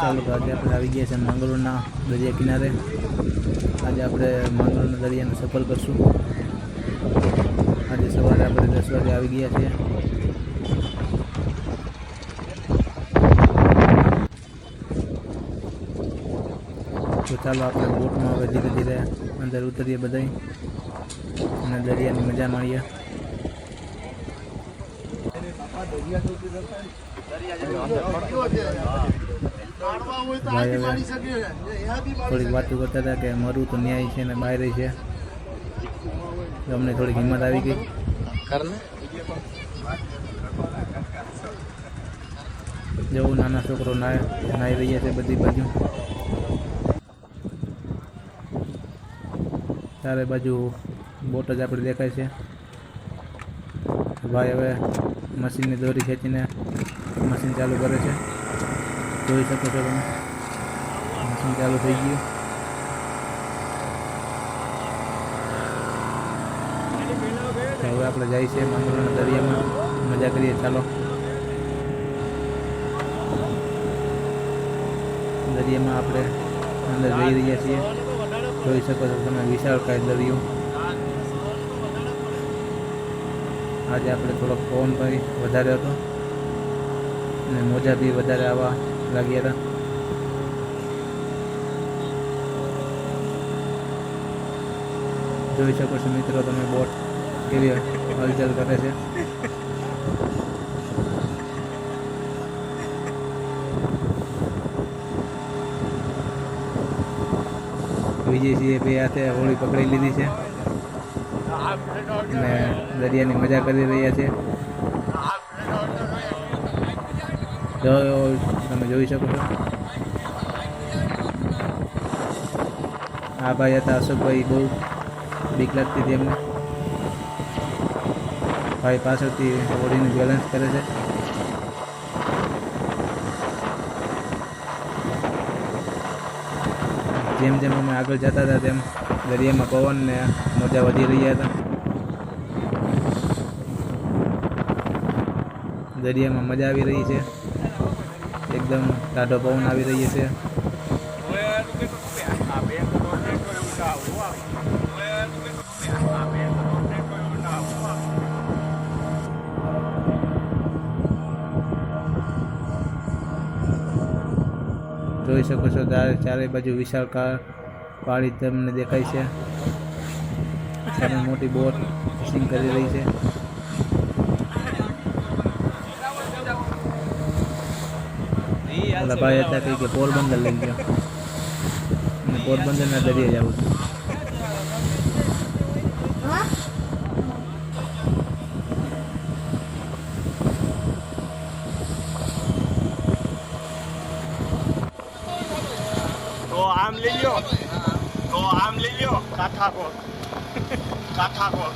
ચાલો તો આજે આપણે આવી ગયા છે માંગરોળના દરિયા કિનારે. આજે આપણે માંગરોળના દરિયાને સફર કરશું. આજે સવારે આપણે દસ વાગે આવી ગયા છીએ. તો ચાલો આપણે બોટમાં હવે ધીરે ધીરે અંદર ઉતરીએ બધાય. અને દરિયાની મજા માણીએ. દરિયા થોડીક વાતો કરતા હતા કે મરવું તો ન્યાય છે ને બહાર છે. અમને થોડીક હિંમત આવી ગઈ. જવું નાના છોકરો નાહી રહ્યા છે બધી બાજુ. ચારે બાજુ બોટ જ આપણે દેખાય છે. ભાઈ હવે મશીનની દોરી ખેંચીને મશીન ચાલુ કરે છે. જોઈ શકો છો તમે. મશીન ચાલુ થઈ ગયું. હવે આપણે જાય છે મંદિરના દરિયામાં. મજા કરીએ, ચાલો. દરિયામાં આપણે અંદર જઈ રહ્યા છીએ. જોઈ શકો છો તમે વિશાળકાય દરિયો. આજે આપણે થોડોક પવન ભાઈ વધારે હતો. અને મોજા બી વધારે આવવા લાગ્યા હતા જોઈ શકો છો મિત્રો તમે બોટ કેવી હલચલ કરે છે વિજયસિંહે બે હાથે હોળી પકડી લીધી છે અને દરિયાની મજા કરી રહ્યા છે જો તમે જોઈ શકો છો આ ભાઈ હતા અશોકભાઈ બહુ બીક લાગતી હતી એમને ભાઈ પાછળથી હોડીનું બેલેન્સ કરે છે જેમ જેમ અમે આગળ જતા હતા તેમ દરિયામાં પવન ને મજા વધી રહ્યા હતા દરિયામાં મજા આવી રહી છે એકદમ ટાઢો પવન આવી રહ્યો છે. જોઈ શકો છો ચારે બાજુ વિશાળ કાર પાળી તમને દેખાય છે. મોટી બોટ ફિશિંગ કરી રહી છે. ઓલા ભાઈ હતા કંઈ કે પોરબંદર લઈ ગયો અને પોરબંદરના દરિયે જવું છું તો આમ લઈ લ્યો તો આમ લઈ લ્યો કાઠા કોર કાઠા કોર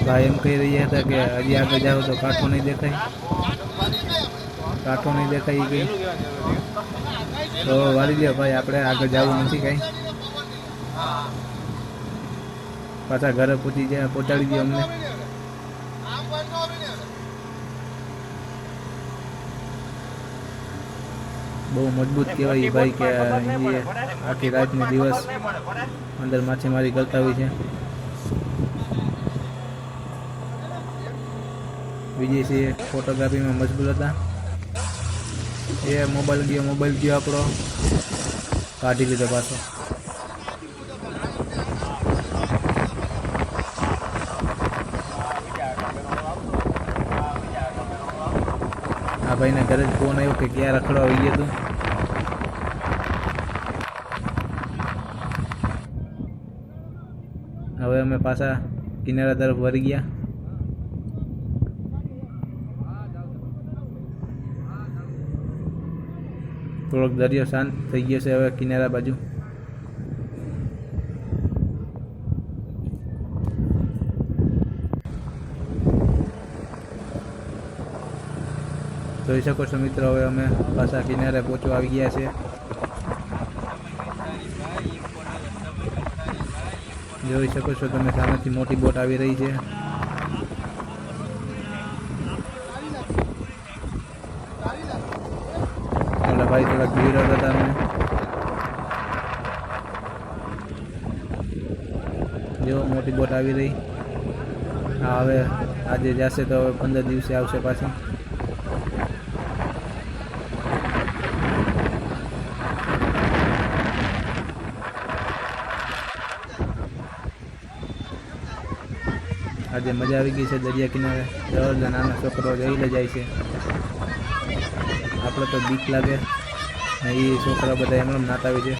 ભાઈ એમ કહી રહ્યા હતા કે હજી આગળ જાઓ તો કાંઠો નહીં દેખાય કાંઠો નહીં દેખાઈ ગઈ. તો વાળી દો ભાઈ, આપણે આગળ જવું નથી કાંઈ. પાછા ઘરે પહોંચી જાય પહોંચાડી દે અમને. બહુ મજબૂત કહેવાય ભાઈ કે આખી રાતનો દિવસ અંદર માછીમારી કરતા હોય છે. વિજયસિંહ ફોટોગ્રાફીમાં મજબૂત હતા. એ મોબાઈલ ગયો મોબાઈલ ગયો આપણો. કાઢી લીધો પાછો. આ ભાઈને ઘરે જ ફોન આવ્યો કે ક્યાં રખડો આવી ગયો તું? હવે અમે પાછા કિનારા તરફ વળી ગયા. થોડોક દરિયો શાંત થઈ ગયો છે હવે કિનારા બાજુ. જોઈ શકો છો મિત્રો, હવે અમે પાછા કિનારે પહોંચવા આવી ગયા છે જોઈ શકો છો તમે સામેથી મોટી બોટ આવી રહી છે. ભાઈ થોડાક વિરોધ હતા અમને જો મોટી બોટ આવી રહી. હા, હવે આજે જશે તો હવે પંદર દિવસે આવશે પાછી. આજે મજા આવી ગઈ છે દરિયા કિનારે. દર નાના છોકરો રહીને જાય છે. આપણે તો બીક લાગે. એ છોકરા બધા એમણે નાતા આવી છે